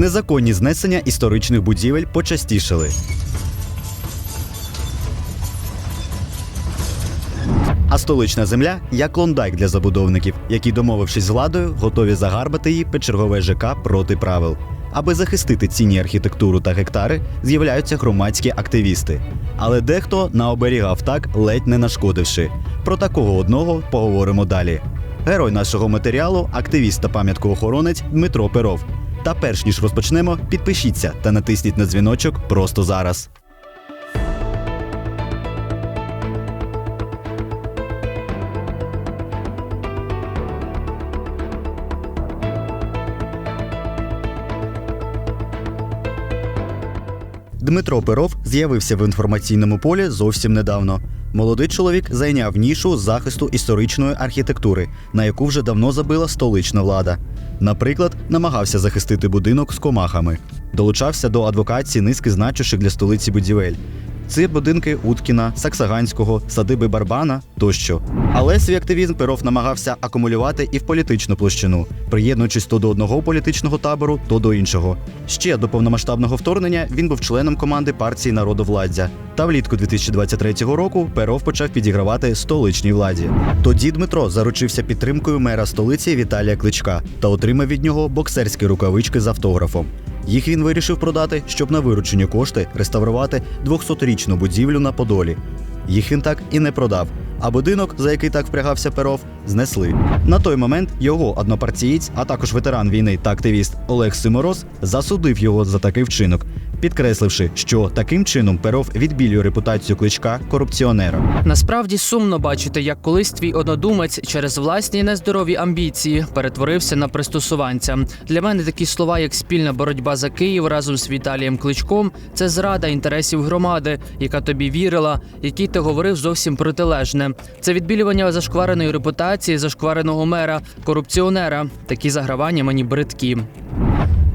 Незаконні знесення історичних будівель почастішали. А столична земля як клондайк для забудовників, які, домовившись з владою, готові загарбати її під чергове ЖК проти правил. Аби захистити цінні архітектуру та гектари, з'являються громадські активісти. Але дехто наоберігав так, ледь не нашкодивши. Про такого одного поговоримо далі. Герой нашого матеріалу активіст та пам'яткоохоронець Дмитро Перов. Та перш ніж розпочнемо, підпишіться та натисніть на дзвіночок просто зараз. Дмитро Перов з'явився в інформаційному полі зовсім недавно. Молодий чоловік зайняв нішу з захисту історичної архітектури, на яку вже давно забила столична влада. Наприклад, намагався захистити будинок з комахами, долучався до адвокації низки значущих для столиці будівель. Це будинки Уткіна, Саксаганського, садиби Барбана тощо. Але свій активізм Перов намагався акумулювати і в політичну площину, приєднуючись то до одного політичного табору, то до іншого. Ще до повномасштабного вторгнення він був членом команди партії народовладдя. Та влітку 2023 року Перов почав підігравати столичній владі. Тоді Дмитро заручився підтримкою мера столиці Віталія Кличка та отримав від нього боксерські рукавички з автографом. Їх він вирішив продати, щоб на виручені кошти реставрувати 200-річну будівлю на Подолі. Їх він так і не продав. А будинок, за який так впрягався Перов, знесли. На той момент його однопартієць, а також ветеран війни та активіст Олег Симороз, засудив його за такий вчинок, підкресливши, що таким чином Перов відбілює репутацію кличка корупціонера. Насправді сумно бачити, як колись твій однодумець через власні нездорові амбіції перетворився на пристосуванця. Для мене такі слова, як спільна боротьба за Київ разом з Віталієм Кличком, це зрада інтересів громади, яка тобі вірила, якій ти говорив зовсім протилежне. Це відбілювання зашквареної репутації, зашквареного мера, корупціонера. Такі загравання мені бридкі.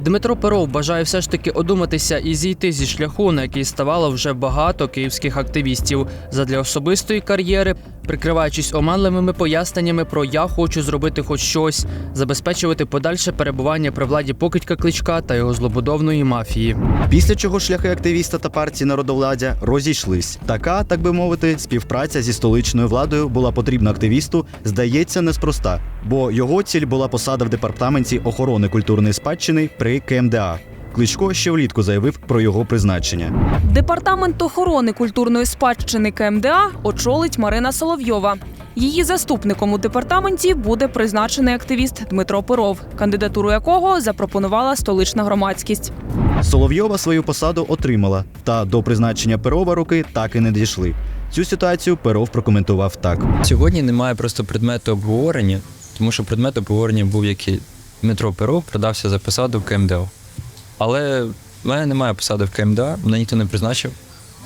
Дмитро Перов бажає все ж таки одуматися і зійти зі шляху, на який ставало вже багато київських активістів. Задля особистої кар'єри, прикриваючись оманливими поясненнями про я хочу зробити хоч щось, забезпечувати подальше перебування при владі покидька кличка та його злобудовної мафії. Після чого шляхи активіста та партії народовладдя розійшлись. Така, так би мовити, співпраця зі столичною владою була потрібна активісту, здається, неспроста, бо його ціль була посада в департаменті охорони культурної спадщини при КМДА. Кличко ще влітку заявив про його призначення. Департамент охорони культурної спадщини КМДА очолить Марина Соловйова. Її заступником у департаменті буде призначений активіст Дмитро Перов, кандидатуру якого запропонувала столична громадськість. Соловйова свою посаду отримала, та до призначення Перова руки так і не дійшли. Цю ситуацію Перов прокоментував так. Сьогодні немає просто предмету обговорення, тому що предмет обговорення був який Дмитро Перов продався за посаду в КМДО. Але в мене немає посади в КМДА, мене ніхто не призначив,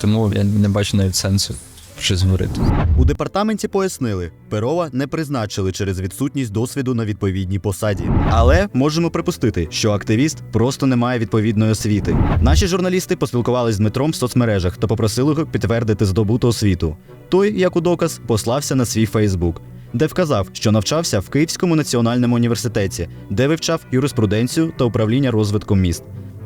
тому я не бачу навіть сенсу щось говорити. У департаменті пояснили, Перова не призначили через відсутність досвіду на відповідній посаді. Але можемо припустити, що активіст просто не має відповідної освіти. Наші журналісти поспілкувалися з Дмитром в соцмережах та попросили його підтвердити здобуту освіту. Той, як у доказ, послався на свій Фейсбук. Де вказав, що навчався в Київському національному університеті, де вивчав юриспруденцію та управління розвитком міст.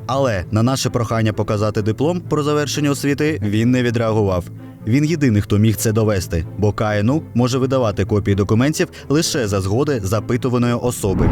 Але на наше прохання показати диплом про завершення освіти він не відреагував. Він єдиний, хто міг це довести, бо КНУ може видавати копії документів лише за згоди запитуваної особи.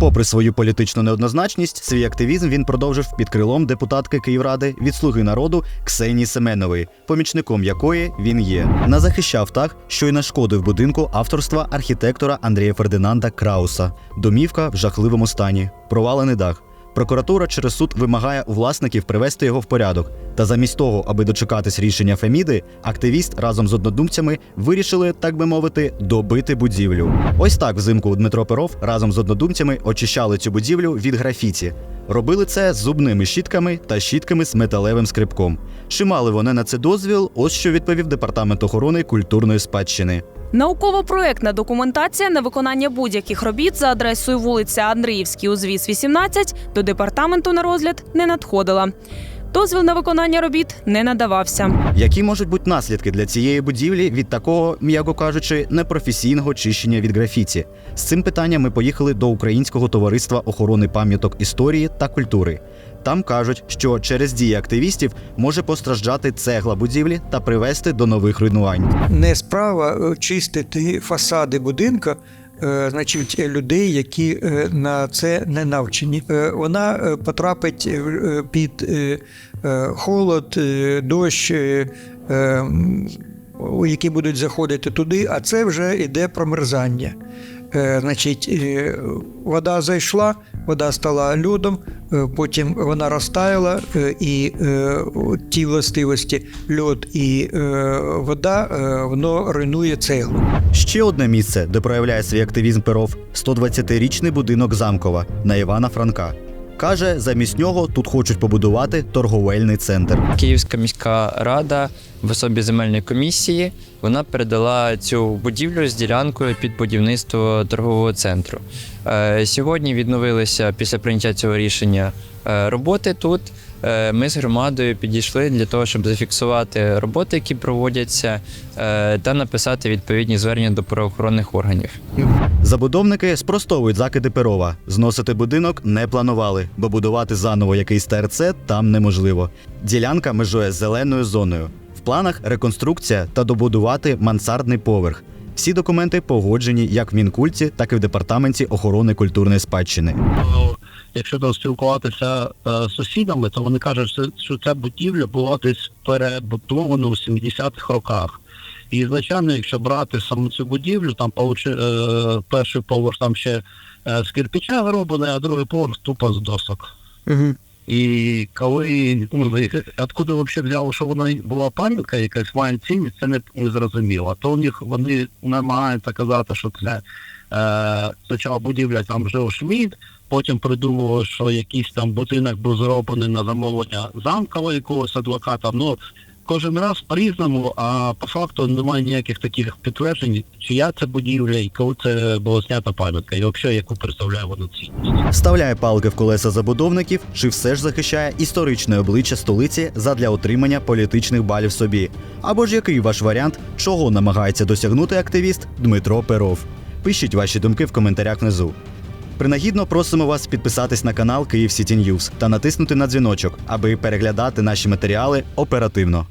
Попри свою політичну неоднозначність, свій активізм він продовжив під крилом депутатки Київради від Слуги народу Ксенії Семенової, помічником якої він є. Назахищав так, що й нашкодив будинку авторства архітектора Андрія Фердинанда Крауса. Домівка в жахливому стані, провалений дах. Прокуратура через суд вимагає у власників привести його в порядок. Та замість того, аби дочекатись рішення Феміди, активіст разом з однодумцями вирішили, так би мовити, добити будівлю. Ось так взимку Дмитро Перов разом з однодумцями очищали цю будівлю від графіті. Робили це з зубними щітками та щітками з металевим скрипком. Чи мали вони на це дозвіл? Ось що відповів департамент охорони культурної спадщини. Науково-проектна документація на виконання будь-яких робіт за адресою вулиця Андріївський, узвіз 18 до департаменту на розгляд не надходила. Дозвіл на виконання робіт не надавався. Які можуть бути наслідки для цієї будівлі від такого, м'яко кажучи, непрофесійного чищення від графіті? З цим питанням ми поїхали до Українського товариства охорони пам'яток історії та культури. Там кажуть, що через дії активістів може постраждати цегла будівлі та привести до нових руйнувань. не справа е, чистити фасади будинка. е, Значить, людей, які е, на це не навчені. Вона потрапить під холод, дощ, які будуть заходити туди, а це вже йде промерзання. Е, Значить, е, вода зайшла, вода стала льодом, е, потім вона розтаяла, і ті властивості льод і вода воно руйнує цеглу. Ще одне місце, де проявляє свій активізм Перов 120-річний будинок Замкова на Івана Франка. Каже, замість нього тут хочуть побудувати торговельний центр. Київська міська рада в особі земельної комісії вона передала цю будівлю з ділянкою під будівництво торгового центру. Е, Сьогодні відновилися після прийняття цього рішення е, роботи тут. Е, Ми з громадою підійшли для того, щоб зафіксувати роботи, які проводяться, е, та написати відповідні звернення до правоохоронних органів. Забудовники спростовують закиди Перова. Зносити будинок не планували, бо будувати заново якийсь ТРЦ там неможливо. Ділянка межує з зеленою зоною. В планах реконструкція та добудувати мансардний поверх. Всі документи погоджені як в Мінкульті, так і в департаменті охорони культурної спадщини. Якщо там спілкуватися е, з сусідами, то вони кажуть, що, що ця будівля була десь перебудована у 70-х роках. І звичайно, якщо брати саме цю будівлю, там получи, е, перший поверх там ще е, з кирпича зроблений, а другий поверх тупо з досок. Угу. І коли ну, откуда взагалі взяло, що вона була пам'ятка, якась має цінність, це не, не зрозуміло. То у них вони намагаються казати, що це е, спочатку будівля там жив Шміт, потім придумали, що якийсь там будинок був зроблений на замовлення замкова якогось адвоката. Ну кожен раз по-різному, а по факту немає ніяких таких підтверджень, чия це будівля і коли це була знята пам'ятка, і взагалі яку представляє вона цінність. Вставляє палки в колеса забудовників, чи все ж захищає історичне обличчя столиці задля отримання політичних балів собі? Або ж який ваш варіант, чого намагається досягнути активіст Дмитро Перов? Пишіть ваші думки в коментарях внизу. Принагідно просимо вас підписатись на канал Київ Сіті Ньюз та натиснути на дзвіночок, аби переглядати наші матеріали оперативно.